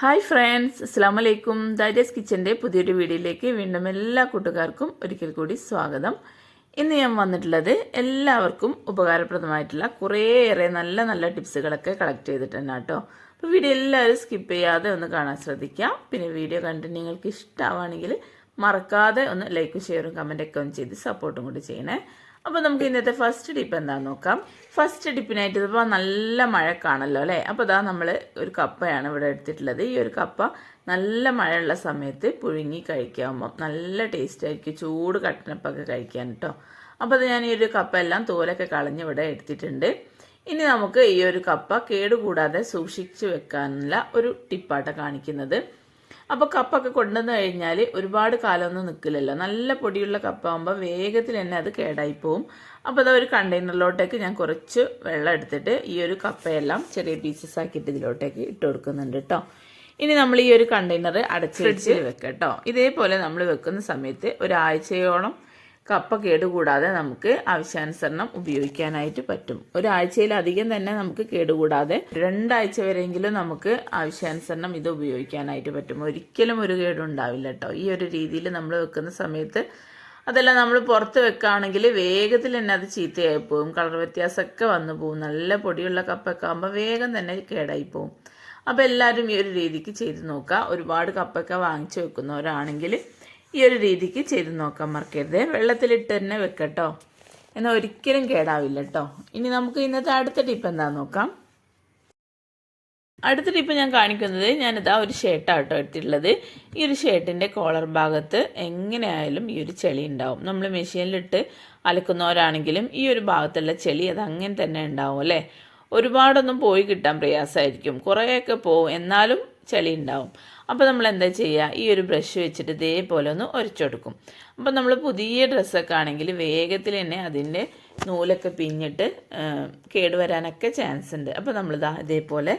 Hi friends അസ്സാം വലൈക്കും Darius കിച്ചന്റെ പുതിയൊരു വീഡിയോയിലേക്ക് വീണ്ടും എല്ലാ കൂട്ടുകാർക്കും ഒരിക്കൽ കൂടി സ്വാഗതം. ഇന്ന് ഞാൻ വന്നിട്ടുള്ളത് എല്ലാവർക്കും ഉപകാരപ്രദമായിട്ടുള്ള കുറേയേറെ നല്ല നല്ല ടിപ്സുകളൊക്കെ കളക്ട് ചെയ്തിട്ട് തന്നെ കേട്ടോ. അപ്പോൾ വീഡിയോ എല്ലാവരും സ്കിപ്പ് ചെയ്യാതെ ഒന്ന് കാണാൻ ശ്രദ്ധിക്കാം. പിന്നെ വീഡിയോ കണ്ടിട്ട് നിങ്ങൾക്ക് ഇഷ്ടമാണെങ്കിൽ മറക്കാതെ ഒന്ന് ലൈക്കും ഷെയറും കമന്റൊക്കെ ഒന്ന് ചെയ്ത് സപ്പോർട്ടും കൂടി ചെയ്യണേ. അപ്പോൾ നമുക്ക് ഇന്നത്തെ ഫസ്റ്റ് ഡിപ്പ് എന്താണെന്ന് നോക്കാം. ഫസ്റ്റ് ടിപ്പിനായിട്ട് ഇതിപ്പോൾ നല്ല മഴക്കാണല്ലോ അല്ലേ? അപ്പോൾ അതാ നമ്മൾ ഒരു കപ്പയാണ് ഇവിടെ എടുത്തിട്ടുള്ളത്. ഈ ഒരു കപ്പ നല്ല മഴയുള്ള സമയത്ത് പുഴുങ്ങി കഴിക്കാവുമ്പോൾ നല്ല ടേസ്റ്റ് ആയിരിക്കും. ചൂട് കട്ടനപ്പൊക്കെ കഴിക്കാൻ കേട്ടോ അപ്പോൾ അത് ഞാൻ ഈ ഒരു കപ്പ എല്ലാം തോലൊക്കെ കളഞ്ഞ് ഇവിടെ എടുത്തിട്ടുണ്ട്. ഇനി നമുക്ക് ഈ ഒരു കപ്പ കേടുകൂടാതെ സൂക്ഷിച്ചു വെക്കാനുള്ള ഒരു ടിപ്പാട്ട കാണിക്കുന്നത്. അപ്പോൾ കപ്പൊക്കെ കൊണ്ടുവന്ന് കഴിഞ്ഞാൽ ഒരുപാട് കാലമൊന്നും നിൽക്കില്ലല്ലോ. നല്ല പൊടിയുള്ള കപ്പ ആകുമ്പോൾ വേഗത്തിൽ തന്നെ അത് കേടായി പോവും അപ്പോൾ അത് ഒരു കണ്ടെയ്നറിലോട്ടേക്ക് ഞാൻ കുറച്ച് വെള്ളം എടുത്തിട്ട് ഈ ഒരു കപ്പയെല്ലാം ചെറിയ പീസസ് ആക്കിയിട്ട് ഇതിലോട്ടേക്ക് ഇട്ട് കൊടുക്കുന്നുണ്ട് കേട്ടോ ഇനി നമ്മൾ ഈ ഒരു കണ്ടെയ്നർ അടച്ച് വെച്ച് വെക്കാം കേട്ടോ ഇതേപോലെ നമ്മൾ വെക്കുന്ന സമയത്ത് ഒരാഴ്ചയോളം കപ്പ കേടുകൂടാതെ നമുക്ക് ആവശ്യാനുസരണം ഉപയോഗിക്കാനായിട്ട് പറ്റും. ഒരാഴ്ചയിലധികം തന്നെ നമുക്ക് കേടുകൂടാതെ രണ്ടാഴ്ച വരെയെങ്കിലും നമുക്ക് ആവശ്യാനുസരണം ഇത് ഉപയോഗിക്കാനായിട്ട് പറ്റും. ഒരിക്കലും ഒരു കേടുണ്ടാവില്ല കേട്ടോ. ഈ ഒരു രീതിയിൽ നമ്മൾ വെക്കുന്ന സമയത്ത് അതെല്ലാം നമ്മൾ പുറത്ത് വെക്കുകയാണെങ്കിൽ വേഗത്തിൽ തന്നെ അത് ചീത്തയായി പോകും കളർ വ്യത്യാസമൊക്കെ വന്നു പോകും നല്ല പൊടിയുള്ള കപ്പൊക്കെ ആകുമ്പോൾ വേഗം തന്നെ കേടായി പോകും അപ്പോൾ എല്ലാവരും ഈ ഒരു രീതിക്ക് ചെയ്ത് നോക്കുക. ഒരുപാട് കപ്പൊക്കെ വാങ്ങിച്ചു വെക്കുന്നവരാണെങ്കിൽ ഈ ഒരു രീതിക്ക് ചെയ്ത് നോക്കാൻ മറക്കരുത്. വെള്ളത്തിലിട്ട് തന്നെ വെക്കട്ടോ. എന്നാൽ ഒരിക്കലും കേടാവില്ല കേട്ടോ ഇനി നമുക്ക് ഇന്നത്തെ അടുത്ത ടിപ്പ് എന്താണെന്ന് നോക്കാം? അടുത്ത ടിപ്പ് ഞാൻ കാണിക്കുന്നത് ഞാനിതാ ഒരു ഷർട്ടാണ് കേട്ടോ എടുത്തിട്ടുള്ളത്. ഈ ഒരു ഷർട്ടിന്റെ കോളർ ഭാഗത്ത് എങ്ങനെയായാലും ഈ ഒരു ചെളി ഉണ്ടാവും. നമ്മൾ മെഷീനിലിട്ട് അലക്കുന്നവരാണെങ്കിലും ഈ ഒരു ഭാഗത്തുള്ള ചെളി അത് അങ്ങനെ തന്നെ ഉണ്ടാവും അല്ലേ? ഒരുപാടൊന്നും പോയി കിട്ടാൻ പ്രയാസമായിരിക്കും. കുറേയൊക്കെ പോവും എന്നാലും ചെളി ഉണ്ടാവും. അപ്പോൾ നമ്മൾ എന്താ ചെയ്യുക ഈ ഒരു ബ്രഷ് വെച്ചിട്ട് ഇതേപോലെ ഒന്ന് ഉരച്ചെടുക്കും അപ്പോൾ നമ്മൾ പുതിയ ഡ്രസ്സൊക്കെ ആണെങ്കിൽ വേഗത്തിൽ തന്നെ അതിന്റെ നൂലൊക്കെ പിഞ്ഞിട്ട് കേടുവരാനൊക്കെ ചാൻസ് ഉണ്ട്. അപ്പോൾ നമ്മൾ നമ്മളിതാ ഇതേപോലെ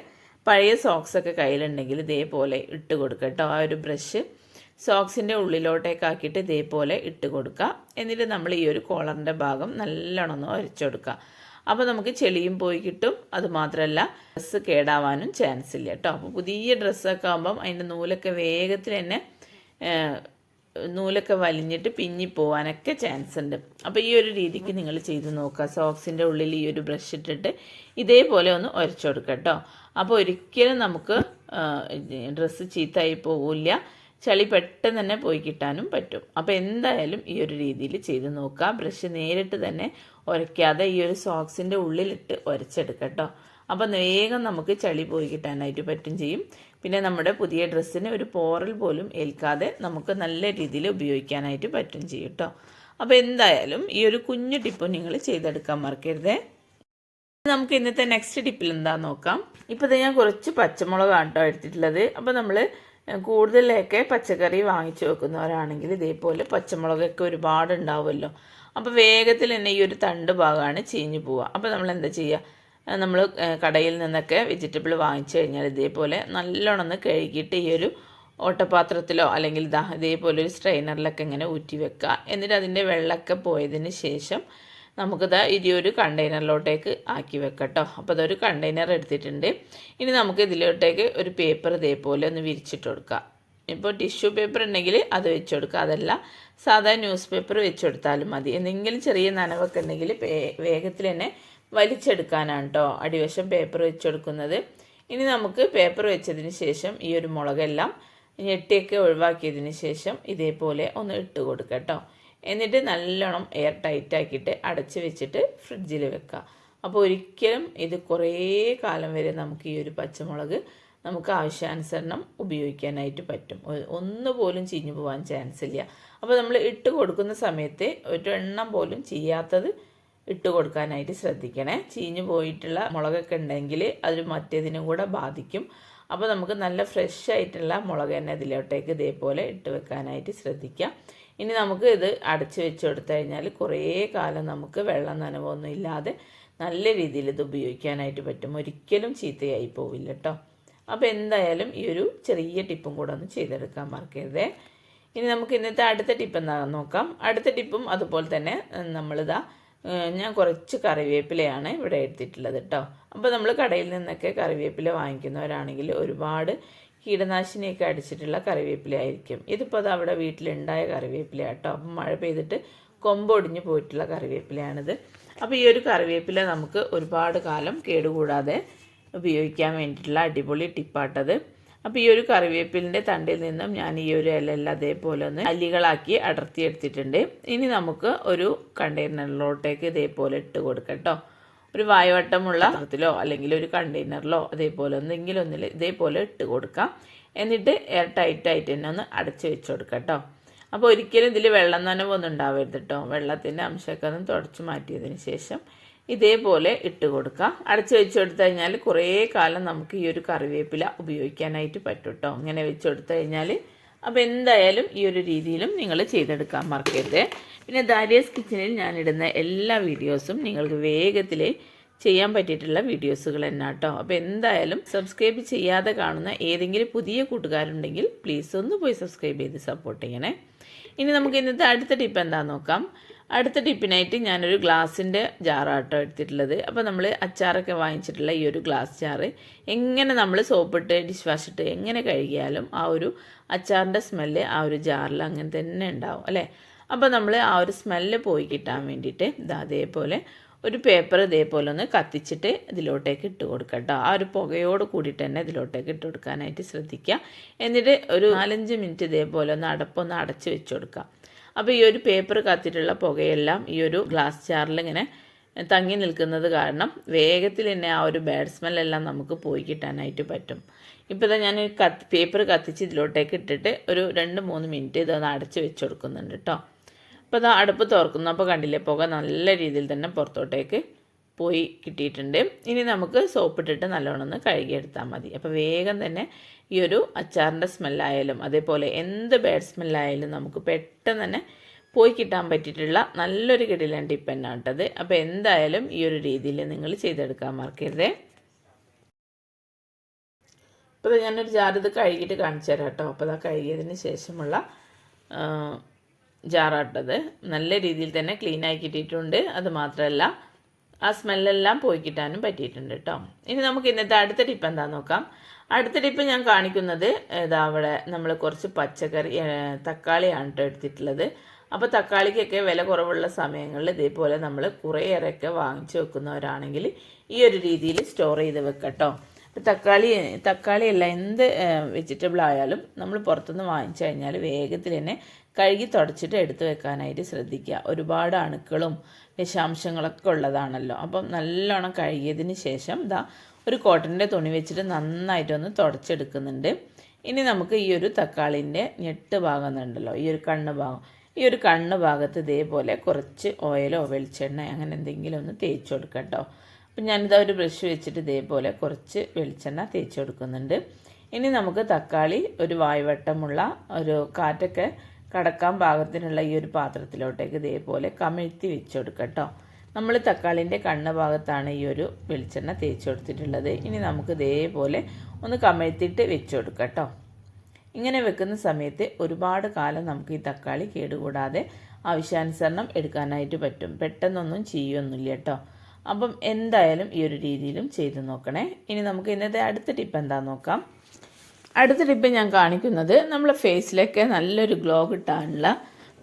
പഴയ സോക്സൊക്കെ കയ്യിലുണ്ടെങ്കിൽ ഇതേപോലെ ഇട്ട് കൊടുക്കുക കേട്ടോ ആ ഒരു ബ്രഷ് സോക്സിന്റെ ഉള്ളിലോട്ടേക്ക് ആക്കിയിട്ട് ഇതേപോലെ ഇട്ട് കൊടുക്കുക എന്നിട്ട് നമ്മൾ ഈ ഒരു കോളറിന്റെ ഭാഗം നല്ലോണം ഒന്ന് ഉരച്ചെടുക്കുക അപ്പോൾ നമുക്ക് ചെളിയും പോയി കിട്ടും. അതുമാത്രമല്ല ഡ്രസ്സ് കേടാവാനും ചാൻസ് ഇല്ല കേട്ടോ അപ്പോൾ പുതിയ ഡ്രസ്സൊക്കെ ആകുമ്പം അതിന്റെ നൂലൊക്കെ വേഗത്തിൽ തന്നെ നൂലൊക്കെ വലിഞ്ഞിട്ട് പിഞ്ഞി പോകാനൊക്കെ ചാൻസ് ഉണ്ട്. അപ്പോൾ ഈ ഒരു രീതിക്ക് നിങ്ങൾ ചെയ്ത് നോക്കുക. സോക്സിന്റെ ഉള്ളിൽ ഈ ഒരു ബ്രഷ് ഇട്ടിട്ട് ഇതേപോലെ ഒന്ന് ഉരച്ചു കൊടുക്കുക കേട്ടോ അപ്പോൾ ഒരിക്കലും നമുക്ക് ഡ്രസ്സ് ചീത്തയായി പോകില്ല ചളി പെട്ടെന്ന് തന്നെ പോയി കിട്ടാനും പറ്റും. അപ്പോൾ എന്തായാലും ഈ ഒരു രീതിയിൽ ചെയ്ത് നോക്കുക. ബ്രഷ് നേരിട്ട് തന്നെ ഉരയ്ക്കാതെ ഈ ഒരു സോക്സിന്റെ ഉള്ളിലിട്ട് ഉരച്ചെടുക്കുക കേട്ടോ അപ്പോൾ വേഗം നമുക്ക് ചളി പോയി കിട്ടാനായിട്ട് പറ്റും ചെയ്യും. പിന്നെ നമ്മുടെ പുതിയ ഡ്രസ്സിന് ഒരു പോറൽ പോലും ഏൽക്കാതെ നമുക്ക് നല്ല രീതിയിൽ ഉപയോഗിക്കാനായിട്ട് പറ്റും ചെയ്യും കേട്ടോ. അപ്പോൾ എന്തായാലും ഈ ഒരു കുഞ്ഞു ടിപ്പ് നിങ്ങൾ ചെയ്തെടുക്കാൻ മറക്കരുതേ. നമുക്ക് ഇന്നത്തെ നെക്സ്റ്റ് ടിപ്പിൽ എന്താ നോക്കാം. ഇപ്പോൾ ഞാൻ കുറച്ച് പച്ചമുളകാണ് കേട്ടോ എടുത്തിട്ടുള്ളത്. അപ്പോൾ നമ്മൾ കൂടുതലൊക്കെ പച്ചക്കറി വാങ്ങിച്ചു വെക്കുന്നവരാണെങ്കിൽ ഇതേപോലെ പച്ചമുളകൊക്കെ ഒരുപാട് ഉണ്ടാവുമല്ലോ അപ്പോൾ വേഗത്തിൽ തന്നെ ഈ ഒരു തണ്ട് ഭാഗമാണ് ചീഞ്ഞു പോവുക. അപ്പോൾ നമ്മൾ എന്താ ചെയ്യുക നമ്മൾ കടയിൽ നിന്നൊക്കെ വെജിറ്റബിൾ വാങ്ങിച്ചു കഴിഞ്ഞാൽ ഇതേപോലെ നല്ലോണം ഒന്ന് കഴുകിയിട്ട് ഈ ഒരു ഓട്ടപാത്രത്തിലോ അല്ലെങ്കിൽ ഇതാ ഇതേപോലെ ഒരു സ്ട്രെയിനറിലൊക്കെ ഇങ്ങനെ ഊറ്റി വെക്കുക. എന്നിട്ട് അതിന്റെ വെള്ളമൊക്കെ പോയതിന് ശേഷം നമുക്കിത് ഇനി ഒരു കണ്ടെയ്നറിലോട്ടേക്ക് ആക്കി വെക്കട്ടോ അപ്പോൾ അതൊരു കണ്ടെയ്നർ എടുത്തിട്ടുണ്ട്. ഇനി നമുക്ക് ഇതിലോട്ടേക്ക് ഒരു പേപ്പർ ഇതേപോലെ ഒന്ന് വിരിച്ചിട്ട് കൊടുക്കാം ഇപ്പോൾ ടിഷ്യൂ പേപ്പർ ഉണ്ടെങ്കിൽ അത് വെച്ച് കൊടുക്കുക. അതല്ല സാധാ ന്യൂസ് പേപ്പർ വെച്ച് കൊടുത്താലും മതി. എന്തെങ്കിലും ചെറിയ നനവൊക്കെ ഉണ്ടെങ്കിൽ വേഗത്തിൽ തന്നെ വലിച്ചെടുക്കാനാണ് കേട്ടോ അടിവശം പേപ്പർ വെച്ച് കൊടുക്കുന്നത്. ഇനി നമുക്ക് പേപ്പർ വെച്ചതിന് ശേഷം ഈ ഒരു മുളകെല്ലാം ഞെട്ടിയൊക്കെ ഒഴിവാക്കിയതിന് ശേഷം ഇതേപോലെ ഒന്ന് ഇട്ട് കൊടുക്കുക കേട്ടോ എന്നിട്ട് നല്ലോണം എയർ ടൈറ്റ് ആക്കിയിട്ട് അടച്ച് വെച്ചിട്ട് ഫ്രിഡ്ജിൽ വെക്കുക. അപ്പോൾ ഒരിക്കലും ഇത് കുറേ കാലം വരെ നമുക്ക് ഈ ഒരു പച്ചമുളക് നമുക്ക് ആവശ്യാനുസരണം ഉപയോഗിക്കാനായിട്ട് പറ്റും. ഒന്നുപോലും ചീഞ്ഞു പോകാൻ ചാൻസ് ഇല്ല. അപ്പോൾ നമ്മൾ ഇട്ട് കൊടുക്കുന്ന സമയത്ത് ഒരെണ്ണം പോലും ചെയ്യാത്തത് ഇട്ട് കൊടുക്കാനായിട്ട് ശ്രദ്ധിക്കണേ. ചീഞ്ഞു പോയിട്ടുള്ള മുളകൊക്കെ ഉണ്ടെങ്കിൽ അത് മറ്റേതിനും കൂടെ ബാധിക്കും. അപ്പോൾ നമുക്ക് നല്ല ഫ്രഷ് ആയിട്ടുള്ള മുളക് തന്നെ ഇതിലോട്ടേക്ക് ഇതേപോലെ ഇട്ട് വെക്കാനായിട്ട് ശ്രദ്ധിക്കാം. ഇനി നമുക്ക് ഇത് അടച്ച് വെച്ച് കൊടുത്തു കഴിഞ്ഞാൽ കുറേ കാലം നമുക്ക് വെള്ളം നനവൊന്നും ഇല്ലാതെ നല്ല രീതിയിൽ ഇത് ഉപയോഗിക്കാനായിട്ട് പറ്റും. ഒരിക്കലും ചീത്തയായി പോവില്ല കേട്ടോ അപ്പോൾ എന്തായാലും ഈ ഒരു ചെറിയ ടിപ്പും കൂടെ ഒന്ന് ചെയ്തെടുക്കാൻ മറക്കരുതേ. ഇനി നമുക്ക് ഇന്നത്തെ അടുത്ത ടിപ്പ് എന്താണെന്ന് നോക്കാം. അടുത്ത ടിപ്പും അതുപോലെ തന്നെ നമ്മളിതാ ഞാൻ കുറച്ച് കറിവേപ്പിലയാണ് ഇവിടെ എടുത്തിട്ടുള്ളത് കേട്ടോ അപ്പോൾ നമ്മൾ കടയിൽ നിന്നൊക്കെ കറിവേപ്പില വാങ്ങിക്കുന്നവരാണെങ്കിൽ ഒരുപാട് കീടനാശിനിയൊക്കെ അടിച്ചിട്ടുള്ള കറിവേപ്പില ആയിരിക്കും ഇതിപ്പോൾ അത് അവിടെ വീട്ടിലുണ്ടായ കറിവേപ്പില കേട്ടോ അപ്പം മഴ പെയ്തിട്ട് കൊമ്പൊടിഞ്ഞ് പോയിട്ടുള്ള കറിവേപ്പിലയാണിത്. അപ്പോൾ ഈ ഒരു കറിവേപ്പില നമുക്ക് ഒരുപാട് കാലം കേടുകൂടാതെ ഉപയോഗിക്കാൻ വേണ്ടിയിട്ടുള്ള അടിപൊളി ടിപ്പാട്ടത്. അപ്പോൾ ഈ ഒരു കറിവേപ്പിലിന്റെ തണ്ടിൽ നിന്നും ഞാൻ ഈ ഒരു ഇലയെല്ലാം അതേപോലെ ഒന്ന് അല്ലികളാക്കി അടർത്തിയെടുത്തിട്ടുണ്ട്. ഇനി നമുക്ക് ഒരു കണ്ടെയ്നറിലോട്ടേക്ക് ഇതേപോലെ ഇട്ട് കൊടുക്കട്ടോ ഒരു വായവട്ടമുള്ള പാത്രത്തിലോ അല്ലെങ്കിൽ ഒരു കണ്ടെയ്നറിലോ അതേപോലെ എന്തെങ്കിലും ഒന്നിൽ ഇതേപോലെ ഇട്ട് കൊടുക്കാം. എന്നിട്ട് എയർ ടൈറ്റായിട്ട് തന്നെ ഒന്ന് അടച്ചു വെച്ച് കൊടുക്കാം കേട്ടോ. അപ്പോൾ ഒരിക്കലും ഇതിൽ വെള്ളം നനവൊന്നും ഉണ്ടാവരുത് കേട്ടോ. വെള്ളത്തിന്റെ അംശമൊക്കെ ഒന്ന് തുടച്ചു മാറ്റിയതിന് ശേഷം ഇതേപോലെ ഇട്ട് കൊടുക്കുക അടച്ച് വെച്ച് കൊടുത്തു കഴിഞ്ഞാൽ കുറേ കാലം നമുക്ക് ഈ ഒരു കറിവേപ്പില ഉപയോഗിക്കാനായിട്ട് പറ്റും കേട്ടോ ഇങ്ങനെ വെച്ച് കൊടുത്തു കഴിഞ്ഞാൽ അപ്പോൾ എന്തായാലും ഈ ഒരു രീതിയിലും നിങ്ങൾ ചെയ്തെടുക്കാൻ മറക്കരുത്. പിന്നെ ദാരിയസ് കിച്ചണിൽ ഞാനിടുന്ന എല്ലാ വീഡിയോസും നിങ്ങൾക്ക് വേഗത്തിൽ ചെയ്യാൻ പറ്റിയിട്ടുള്ള വീഡിയോസുകൾ തന്നെ കേട്ടോ അപ്പോൾ എന്തായാലും സബ്സ്ക്രൈബ് ചെയ്യാതെ കാണുന്ന ഏതെങ്കിലും പുതിയ കൂട്ടുകാരുണ്ടെങ്കിൽ പ്ലീസ് ഒന്ന് പോയി സബ്സ്ക്രൈബ് ചെയ്ത് സപ്പോർട്ട് ചെയ്യണേ. ഇനി നമുക്ക് ഇന്നത്തെ അടുത്ത ടിപ്പ് എന്താണെന്ന് നോക്കാം. അടുത്ത ടിപ്പിനായിട്ട് ഞാനൊരു ഗ്ലാസിന്റെ ജാറാട്ടോ എടുത്തിട്ടുള്ളത്. അപ്പോൾ നമ്മൾ അച്ചാറൊക്കെ വാങ്ങിച്ചിട്ടുള്ള ഈ ഒരു ഗ്ലാസ് ജാറ് എങ്ങനെ നമ്മൾ സോപ്പിട്ട് ഡിഷ് വാഷ് ഇട്ട് എങ്ങനെ കഴുകിയാലും ആ ഒരു അച്ചാറിന്റെ സ്മെല്ല് ആ ഒരു ജാറിൽ അങ്ങനെ തന്നെ ഉണ്ടാവും അല്ലേ? അപ്പോൾ നമ്മൾ ആ ഒരു സ്മെല്ല് പോയി കിട്ടാൻ വേണ്ടിയിട്ട് ഇതാ അതേപോലെ ഒരു പേപ്പർ ഇതേപോലെ ഒന്ന് കത്തിച്ചിട്ട് ഇതിലോട്ടേക്ക് ഇട്ട് കൊടുക്കുക കേട്ടോ. ആ ഒരു പുകയോട് കൂടിയിട്ട് തന്നെ ഇതിലോട്ടേക്ക് ഇട്ട് കൊടുക്കാനായിട്ട് ശ്രദ്ധിക്കുക എന്നിട്ട് ഒരു നാലഞ്ച് മിനിറ്റ് ഇതേപോലെ ഒന്ന് അടപ്പൊന്ന് അടച്ച് വെച്ച് കൊടുക്കുക അപ്പോൾ ഈ ഒരു പേപ്പർ കത്തിയിട്ടുള്ള പുകയെല്ലാം ഈ ഒരു ഗ്ലാസ് ജാറിൽ ഇങ്ങനെ തങ്ങി നിൽക്കുന്നത് കാരണം വേഗത്തിൽ തന്നെ ആ ഒരു ബാഡ് സ്മെല്ലെല്ലാം നമുക്ക് പോയി കിട്ടാനായിട്ട് പറ്റും. ഇപ്പോൾ ഇതാ ഞാൻ കത്ത് പേപ്പർ കത്തിച്ച് ഇതിലോട്ടേക്ക് ഇട്ടിട്ട് ഒരു രണ്ട് മൂന്ന് മിനിറ്റ് ഇതൊന്ന് അടച്ച് വെച്ച് കൊടുക്കുന്നുണ്ട് കേട്ടോ അപ്പോൾ അത് അടുപ്പ് തുറക്കുന്നു. അപ്പോൾ കണ്ടില്ലേ പുക നല്ല രീതിയിൽ തന്നെ പുറത്തോട്ടേക്ക് പോയി കിട്ടിയിട്ടുണ്ട്. ഇനി നമുക്ക് സോപ്പിട്ടിട്ട് നല്ലോണം ഒന്ന് കഴുകിയെടുത്താൽ മതി. അപ്പോൾ വേഗം തന്നെ ഈ ഒരു അച്ചാറിന്റെ സ്മെല്ലായാലും അതേപോലെ എന്ത് ബാഡ് സ്മെല്ലായാലും നമുക്ക് പെട്ടെന്ന് തന്നെ പോയി കിട്ടാൻ പറ്റിയിട്ടുള്ള നല്ലൊരു കിടിലൻ ടിപ്പ് കേട്ടത് അപ്പോൾ എന്തായാലും ഈ ഒരു രീതിയിൽ നിങ്ങൾ ചെയ്തെടുക്കാൻ മറക്കരുതേ. അപ്പോൾ ഞാനൊരു ജാറിത് കഴുകിയിട്ട് കാണിച്ചു തരാം കേട്ടോ. അപ്പോൾ അത് കഴുകിയതിന് ശേഷമുള്ള ജാറാട്ടത് നല്ല രീതിയിൽ തന്നെ ക്ലീൻ ആക്കി കിട്ടിയിട്ടുണ്ട്. അത് മാത്രമല്ല ആ സ്മെല്ലെല്ലാം പോയി കിട്ടാനും പറ്റിയിട്ടുണ്ട് കേട്ടോ ഇനി നമുക്ക് ഇന്നത്തെ അടുത്ത ടിപ്പ് എന്താണെന്ന് നോക്കാം. അടുത്ത ടിപ്പ് ഞാൻ കാണിക്കുന്നത് ഇതാ അവിടെ നമ്മൾ കുറച്ച് പച്ചക്കറി തക്കാളിയാണ് കേട്ടോ എടുത്തിട്ടുള്ളത്. അപ്പോൾ തക്കാളിക്കൊക്കെ വില കുറവുള്ള സമയങ്ങളിൽ ഇതേപോലെ നമ്മൾ കുറേയേറെയൊക്കെ വാങ്ങിച്ചു വെക്കുന്നവരാണെങ്കിൽ ഈ ഒരു രീതിയിൽ സ്റ്റോർ ചെയ്ത് വെക്കട്ടോ. തക്കാളി തക്കാളിയല്ല എന്ത് വെജിറ്റബിൾ ആയാലും നമ്മൾ പുറത്തുനിന്ന് വാങ്ങിച്ചു കഴിഞ്ഞാൽ വേഗത്തിൽ തന്നെ കഴുകി തുടച്ചിട്ട് എടുത്തു വെക്കാനായിട്ട് ശ്രദ്ധിക്കുക. ഒരുപാട് അണുക്കളും വിഷാംശങ്ങളൊക്കെ ഉള്ളതാണല്ലോ. അപ്പം നല്ലോണം കഴുകിയതിന് ശേഷം ഇതാ ഒരു കോട്ടന്റെ തുണി വെച്ചിട്ട് നന്നായിട്ടൊന്ന് തുടച്ചെടുക്കുന്നുണ്ട്. ഇനി നമുക്ക് ഈ ഒരു തക്കാളിന്റെ ഞെട്ട് ഭാഗം ഉണ്ടല്ലോ ഈ ഒരു കണ്ണ് ഭാഗം. ഈ ഒരു കണ്ണ് ഭാഗത്ത് ഇതേപോലെ കുറച്ച് ഓയിലോ വെളിച്ചെണ്ണ അങ്ങനെ എന്തെങ്കിലും ഒന്ന് തേച്ച് കൊടുക്കാം കേട്ടോ. അപ്പം ഞാനിതാ ഒരു ബ്രഷ് വെച്ചിട്ട് ഇതേപോലെ കുറച്ച് വെളിച്ചെണ്ണ തേച്ച് കൊടുക്കുന്നുണ്ട്. ഇനി നമുക്ക് തക്കാളി ഒരു വായുവട്ടമുള്ള ഒരു കാറ്റൊക്കെ കടക്കാൻ പാകത്തിനുള്ള ഈ ഒരു പാത്രത്തിലോട്ടേക്ക് ഇതേപോലെ കമിഴ്ത്തി വെച്ച് കൊടുക്കട്ടോ കേട്ടോ. നമ്മൾ തക്കാളിന്റെ കണ്ണ് ഭാഗത്താണ് ഈ ഒരു വെളിച്ചെണ്ണ തേച്ച് കൊടുത്തിട്ടുള്ളത്. ഇനി നമുക്ക് ഇതേപോലെ ഒന്ന് കമഴ്ത്തിയിട്ട് വെച്ച് കൊടുക്കട്ടോ കേട്ടോ. ഇങ്ങനെ വെക്കുന്ന സമയത്ത് ഒരുപാട് കാലം നമുക്ക് ഈ തക്കാളി കേടുകൂടാതെ ആവശ്യാനുസരണം എടുക്കാനായിട്ട് പറ്റും. പെട്ടെന്നൊന്നും ചെയ്യൊന്നുമില്ല കേട്ടോ. അപ്പം എന്തായാലും ഈ ഒരു രീതിയിലും ചെയ്ത് നോക്കണേ. ഇനി നമുക്ക് ഇന്നത്തെ അടുത്ത ടിപ്പ് എന്താണെന്ന് നോക്കാം. അടുത്ത ടിപ്പ് ഞാൻ കാണിക്കുന്നത് നമ്മളെ ഫേസിലൊക്കെ നല്ലൊരു ഗ്ലോ കിട്ടാനുള്ള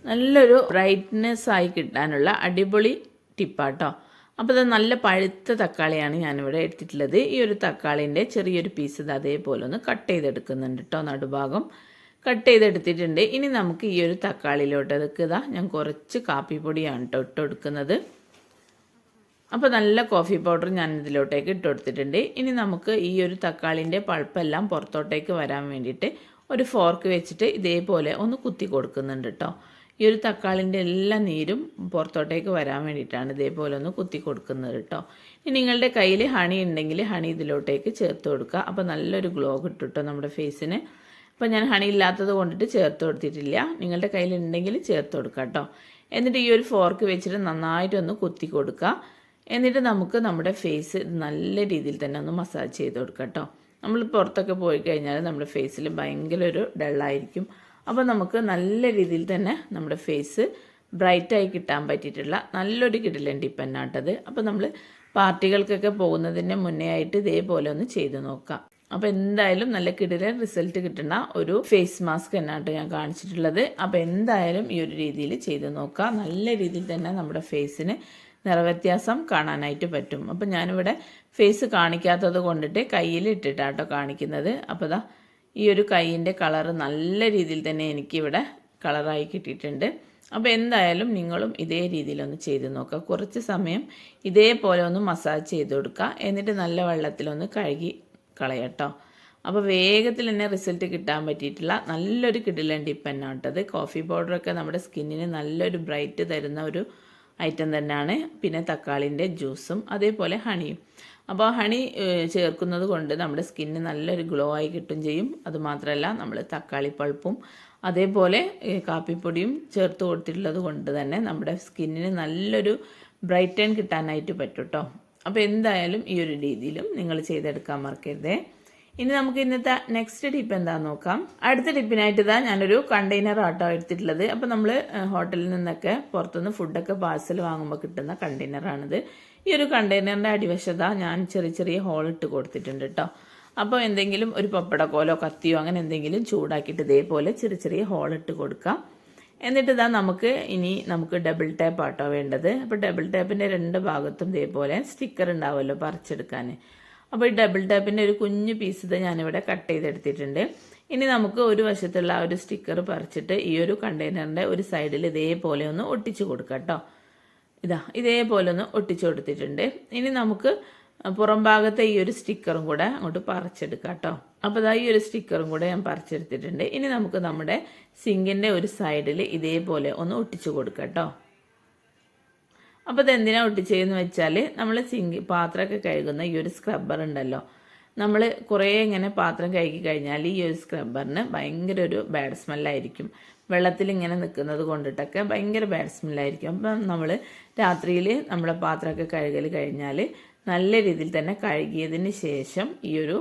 നല്ലൊരു ബ്രൈറ്റ്നെസ് ആയി കിട്ടാനുള്ള അടിപൊളി ടിപ്പാട്ടോ. അപ്പോൾ ഇത് നല്ല പഴുത്ത തക്കാളിയാണ് ഞാനിവിടെ എടുത്തിട്ടുള്ളത്. ഈ ഒരു തക്കാളിന്റെ ചെറിയൊരു പീസ് ഇത് അതേപോലെ ഒന്ന് കട്ട് ചെയ്തെടുക്കുന്നുണ്ട് കേട്ടോ നടുഭാഗം. കട്ട് ചെയ്തെടുത്തിട്ടുണ്ട്. ഇനി നമുക്ക് ഈ ഒരു തക്കാളിയിലോട്ട് ഇതാ ഞാൻ കുറച്ച് കാപ്പിപ്പൊടിയാണ് കേട്ടോ ഇട്ട് കൊടുക്കുന്നത്. അപ്പോൾ നല്ല കോഫി പൗഡർ ഞാൻ ഇതിലോട്ടേക്ക് ഇട്ട് കൊടുത്തിട്ടുണ്ട് ഇനി നമുക്ക് ഈ ഒരു തക്കാളിന്റെ പൾപ്പെല്ലാം പുറത്തോട്ടേക്ക് വരാൻ വേണ്ടിയിട്ട് ഒരു ഫോർക്ക് വെച്ചിട്ട് ഇതേപോലെ ഒന്ന് കുത്തി കൊടുക്കുന്നുണ്ട് കേട്ടോ ഈ ഒരു തക്കാളിന്റെ എല്ലാ നീരും പുറത്തോട്ടേക്ക് വരാൻ വേണ്ടിയിട്ടാണ് ഇതേപോലെ ഒന്ന് കുത്തി കൊടുക്കുന്നത് കേട്ടോ ഇനി നിങ്ങളുടെ കയ്യിൽ ഹണി ഉണ്ടെങ്കിൽ ഹണി ഇതിലോട്ടേക്ക് ചേർത്ത് കൊടുക്കുക. അപ്പോൾ നല്ലൊരു ഗ്ലോ കിട്ടും കേട്ടോ നമ്മുടെ ഫേസിന് അപ്പോൾ ഞാൻ ഹണി ഇല്ലാത്തത് കൊണ്ടിട്ട് ചേർത്ത് കൊടുത്തിട്ടില്ല. നിങ്ങളുടെ കയ്യിൽ ഉണ്ടെങ്കിൽ ചേർത്ത് കൊടുക്കുക കേട്ടോ എന്നിട്ട് ഈ ഒരു ഫോർക്ക് വെച്ചിട്ട് നന്നായിട്ടൊന്ന് കുത്തി കൊടുക്കുക. എന്നിട്ട് നമുക്ക് നമ്മുടെ ഫേസ് നല്ല രീതിയിൽ തന്നെ ഒന്ന് മസാജ് ചെയ്ത് കൊടുക്കാം കേട്ടോ. നമ്മൾ പുറത്തൊക്കെ പോയി കഴിഞ്ഞാൽ നമ്മുടെ ഫേസിൽ ഭയങ്കര ഒരു ഡള്ളായിരിക്കും അപ്പോൾ നമുക്ക് നല്ല രീതിയിൽ തന്നെ നമ്മുടെ ഫേസ് ബ്രൈറ്റായി കിട്ടാൻ പറ്റിയിട്ടുള്ള നല്ലൊരു കിടിലൻ ടിപ്പന്നാട്ടത് അപ്പോൾ നമ്മൾ പാർട്ടികൾക്കൊക്കെ പോകുന്നതിന് മുന്നേ ആയിട്ട് ഇതേപോലെ ഒന്ന് ചെയ്ത് നോക്കാം. അപ്പോൾ എന്തായാലും നല്ല കിടിലൻ റിസൾട്ട് കിട്ടുന്ന ഒരു ഫേസ് മാസ്ക് എന്നാണ് ഞാൻ കാണിച്ചിട്ടുള്ളത്. അപ്പോൾ എന്തായാലും ഈ ഒരു രീതിയിൽ ചെയ്ത് നോക്കാം. നല്ല രീതിയിൽ തന്നെ നമ്മുടെ ഫേസിന് നിറവ്യത്യാസം കാണാനായിട്ട് പറ്റും. അപ്പം ഞാനിവിടെ ഫേസ് കാണിക്കാത്തത് കൊണ്ടിട്ട് കയ്യിൽ ഇട്ടിട്ടാട്ടോ കാണിക്കുന്നത്. അപ്പോൾ ദാ ഈ ഒരു കൈയിന്റെ കളറ് നല്ല രീതിയിൽ തന്നെ എനിക്കിവിടെ കളറായി കിട്ടിയിട്ടുണ്ട്. അപ്പോൾ എന്തായാലും നിങ്ങളും ഇതേ രീതിയിലൊന്ന് ചെയ്ത് നോക്കുക. കുറച്ച് സമയം ഇതേപോലെ ഒന്ന് മസാജ് ചെയ്ത് കൊടുക്കുക. എന്നിട്ട് നല്ല വെള്ളത്തിലൊന്ന് കഴുകി കളയട്ടോ. അപ്പോൾ വേഗത്തിൽ തന്നെ റിസൾട്ട് കിട്ടാൻ പറ്റിയിട്ടുള്ള നല്ലൊരു കിടിലൻ കേട്ടത് കോഫി പൗഡറൊക്കെ നമ്മുടെ സ്കിന്നിന് നല്ലൊരു ബ്രൈറ്റ് തരുന്ന ഒരു ഐറ്റം തന്നെയാണ്. പിന്നെ തക്കാളിന്റെ ജ്യൂസും അതേപോലെ ഹണിയും. അപ്പോൾ ഹണി ചേർക്കുന്നത് കൊണ്ട് നമ്മുടെ സ്കിന്നിന് നല്ലൊരു ഗ്ലോ ആയി കിട്ടും ചെയ്യും. അതുമാത്രമല്ല നമ്മൾ തക്കാളി പൾപ്പും അതേപോലെ കാപ്പിപ്പൊടിയും ചേർത്ത് കൊടുത്തിട്ടുള്ളത് കൊണ്ട് തന്നെ നമ്മുടെ സ്കിന്നിന് നല്ലൊരു ബ്രൈറ്റൻ കിട്ടാനായിട്ട് പറ്റും കേട്ടോ അപ്പോൾ എന്തായാലും ഈ ഒരു രീതിയിലും നിങ്ങൾ ചെയ്തെടുക്കാൻ മറക്കരുതേ. ഇനി നമുക്ക് ഇന്നത്തെ നെക്സ്റ്റ് ടിപ്പ് എന്താന്ന് നോക്കാം. അടുത്ത ടിപ്പിനായിട്ട് ഇതാ ഞാനൊരു കണ്ടെയ്നർ ആട്ടോ എടുത്തിട്ടുള്ളത്. അപ്പോൾ നമ്മൾ ഹോട്ടലിൽ നിന്നൊക്കെ പുറത്തുനിന്ന് ഫുഡൊക്കെ പാർസൽ വാങ്ങുമ്പോൾ കിട്ടുന്ന കണ്ടെയ്നറാണിത് ഈ ഒരു കണ്ടെയ്നറിന്റെ അടിവശത ഞാൻ ചെറിയ ചെറിയ ഹോൾ ഇട്ട് കൊടുത്തിട്ടുണ്ട് കേട്ടോ അപ്പോൾ എന്തെങ്കിലും ഒരു പപ്പടക്കോലോ കത്തിയോ അങ്ങനെ എന്തെങ്കിലും ചൂടാക്കിയിട്ട് ഇതേപോലെ ചെറിയ ചെറിയ ഹോൾ ഇട്ട് കൊടുക്കാം. എന്നിട്ട് ഇതാ നമുക്ക് ഇനി നമുക്ക് ഡബിൾ ടാപ്പ് ആട്ടോ വേണ്ടത്. അപ്പോൾ ഡബിൾ ടാപ്പിന്റെ രണ്ട് ഭാഗത്തും ഇതേപോലെ സ്റ്റിക്കർ ഉണ്ടാവുമല്ലോ പറിച്ചെടുക്കാൻ അപ്പോൾ ഈ ഡബിൾ ടാപ്പിന്റെ ഒരു കുഞ്ഞു പീസ് ഇത് ഞാനിവിടെ കട്ട് ചെയ്തെടുത്തിട്ടുണ്ട്. ഇനി നമുക്ക് ഒരു വശത്തുള്ള ആ ഒരു സ്റ്റിക്കർ പറിച്ചിട്ട് ഈ ഒരു കണ്ടെയ്നറിന്റെ ഒരു സൈഡിൽ ഇതേപോലെ ഒന്ന് ഒട്ടിച്ചു കൊടുക്കാം കേട്ടോ. ഇതാ ഇതേപോലെ ഒന്ന് ഒട്ടിച്ചു കൊടുത്തിട്ടുണ്ട്. ഇനി നമുക്ക് പുറം ഭാഗത്തെ ഈ ഒരു സ്റ്റിക്കറും കൂടെ അങ്ങോട്ട് പറിച്ചെടുക്കാം കേട്ടോ. അപ്പോൾ ഇതാ ഈ ഒരു സ്റ്റിക്കറും കൂടെ ഞാൻ പറിച്ചെടുത്തിട്ടുണ്ട്. ഇനി നമുക്ക് നമ്മുടെ സിങ്കിന്റെ ഒരു സൈഡിൽ ഇതേപോലെ ഒന്ന് ഒട്ടിച്ചു കൊടുക്കാം കേട്ടോ. അപ്പോൾ ഇത് എന്തിനാണ് ഒട്ടിച്ചതെന്ന് വെച്ചാൽ നമ്മൾ സിങ്ക് പാത്രമൊക്കെ കഴുകുന്ന ഈ ഒരു സ്ക്രബ്ബർ ഉണ്ടല്ലോ. നമ്മൾ കുറേ ഇങ്ങനെ പാത്രം കഴുകി കഴിഞ്ഞാൽ ഈ ഒരു സ്ക്രബ്ബറിന് ഭയങ്കര ഒരു ബാഡ് സ്മെല്ലായിരിക്കും വെള്ളത്തിൽ ഇങ്ങനെ നിൽക്കുന്നത് കൊണ്ടിട്ടൊക്കെ ഭയങ്കര ബാഡ് സ്മെല്ലായിരിക്കും അപ്പം നമ്മൾ രാത്രിയിൽ നമ്മുടെ പാത്രമൊക്കെ കഴുകൽ കഴിഞ്ഞാൽ നല്ല രീതിയിൽ തന്നെ കഴുകിയതിന് ശേഷം ഈ ഒരു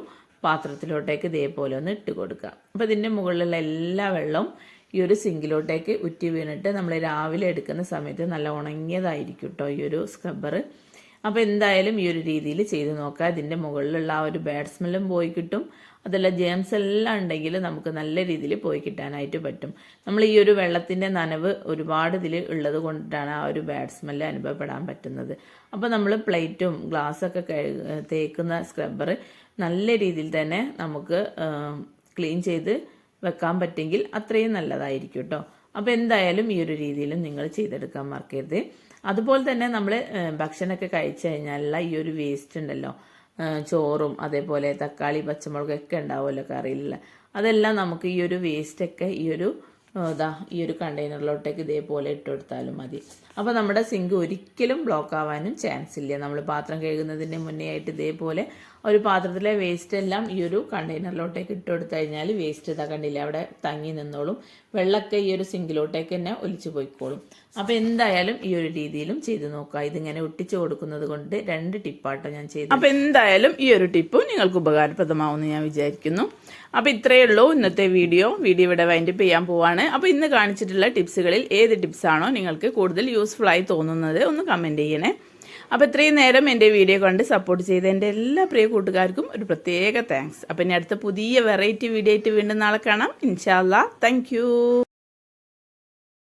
പാത്രത്തിലോട്ടേക്ക് ഇതേപോലെ ഒന്ന് ഇട്ട് കൊടുക്കുക. അപ്പോൾ ഇതിന്റെ മുകളിലുള്ള എല്ലാ വെള്ളവും ഈ ഒരു സിങ്കിലോട്ടേക്ക് ഉറ്റി വീണിട്ട് നമ്മൾ രാവിലെ എടുക്കുന്ന സമയത്ത് നല്ല ഉണങ്ങിയതായിരിക്കും കേട്ടോ ഈ ഒരു സ്ക്രബ്ബർ അപ്പോൾ എന്തായാലും ഈ ഒരു രീതിയിൽ ചെയ്ത് നോക്കുക ഇതിന്റെ മുകളിലുള്ള ആ ഒരു ബാഡ് സ്മെല്ലും പോയി കിട്ടും. അതല്ല ജേംസ് എല്ലാം ഉണ്ടെങ്കിൽ നമുക്ക് നല്ല രീതിയിൽ പോയി കിട്ടാനായിട്ട് പറ്റും. നമ്മൾ ഈ ഒരു വെള്ളത്തിന്റെ നനവ് ഒരുപാട് ഇതിൽ ഉള്ളത് കൊണ്ടിട്ടാണ് ആ ഒരു ബാഡ് സ്മെല്ല് അനുഭവപ്പെടാൻ പറ്റുന്നത്. അപ്പോൾ നമ്മൾ പ്ലേറ്റും ഗ്ലാസ്സൊക്കെ കഴുക തേക്കുന്ന സ്ക്രബ്ബർ നല്ല രീതിയിൽ തന്നെ നമുക്ക് ക്ലീൻ ചെയ്ത് വെക്കാൻ പറ്റുമെങ്കിൽ അത്രയും നല്ലതായിരിക്കും കേട്ടോ അപ്പോൾ എന്തായാലും ഈ ഒരു രീതിയിലും നിങ്ങൾ ചെയ്തെടുക്കാൻ മറക്കരുത്. അതുപോലെ തന്നെ നമ്മൾ ഭക്ഷണമൊക്കെ കഴിച്ചു കഴിഞ്ഞാലുള്ള ഈ ഒരു വേസ്റ്റ് ഉണ്ടല്ലോ. ചോറും അതേപോലെ തക്കാളി പച്ചമുളകൊക്കെ ഉണ്ടാവുമല്ലോ കറിയിലുള്ള. അതെല്ലാം നമുക്ക് ഈ ഒരു വേസ്റ്റൊക്കെ ഈ ഒരു ഇതാ ഈ ഒരു കണ്ടെയ്നറിലോട്ടേക്ക് ഇതേപോലെ ഇട്ട് കൊടുത്താലും മതി. അപ്പോൾ നമ്മുടെ സിങ്ക് ഒരിക്കലും ബ്ലോക്ക് ആവാനും ചാൻസ് ഇല്ല. നമ്മൾ പാത്രം കഴുകുന്നതിന്റെ മുന്നേ ആയിട്ട് ഇതേപോലെ ഒരു പാത്രത്തിലെ വേസ്റ്റ് എല്ലാം ഈ ഒരു കണ്ടെയ്നറിലോട്ടേക്ക് ഇട്ട് കൊടുത്തു കഴിഞ്ഞാൽ വേസ്റ്റ് ഇതാ കണ്ടില്ല അവിടെ തങ്ങി നിന്നോളും. വെള്ളമൊക്കെ ഈ ഒരു സിങ്കിലോട്ടേക്ക് തന്നെ ഒലിച്ചു പോയിക്കോളും. അപ്പോൾ എന്തായാലും ഈ ഒരു രീതിയിലും ചെയ്ത് നോക്കുക. ഇതിങ്ങനെ ഒട്ടിച്ചു കൊടുക്കുന്നത് കൊണ്ട് രണ്ട് ടിപ്പാട്ടോ ഞാൻ ചെയ്തു അപ്പോൾ എന്തായാലും ഈ ഒരു ടിപ്പും നിങ്ങൾക്ക് ഉപകാരപ്രദമാവുമെന്ന് ഞാൻ വിചാരിക്കുന്നു. അപ്പോൾ ഇത്രയേ ഉള്ളൂ ഇന്നത്തെ വീഡിയോ. വീഡിയോ ഇവിടെ വൈൻഡപ്പ് ചെയ്യാൻ പോവാണ്. അപ്പോൾ ഇന്ന് കാണിച്ചിട്ടുള്ള ടിപ്സുകളിൽ ഏത് ടിപ്സാണോ നിങ്ങൾക്ക് കൂടുതൽ യൂസ്ഫുൾ ആയി തോന്നുന്നത് ഒന്ന് കമന്റ് ചെയ്യണേ. അപ്പോൾ ഇത്രയും നേരം എന്റെ വീഡിയോ കണ്ട് സപ്പോർട്ട് ചെയ്ത എന്റെ എല്ലാ പ്രിയ കൂട്ടുകാർക്കും ഒരു പ്രത്യേക താങ്ക്സ് അപ്പോൾ ഇനി അടുത്ത പുതിയ വെറൈറ്റി വീഡിയോ ആയിട്ട് വീണ്ടും നാളെ കാണാം. ഇൻഷാല്ലാ താങ്ക്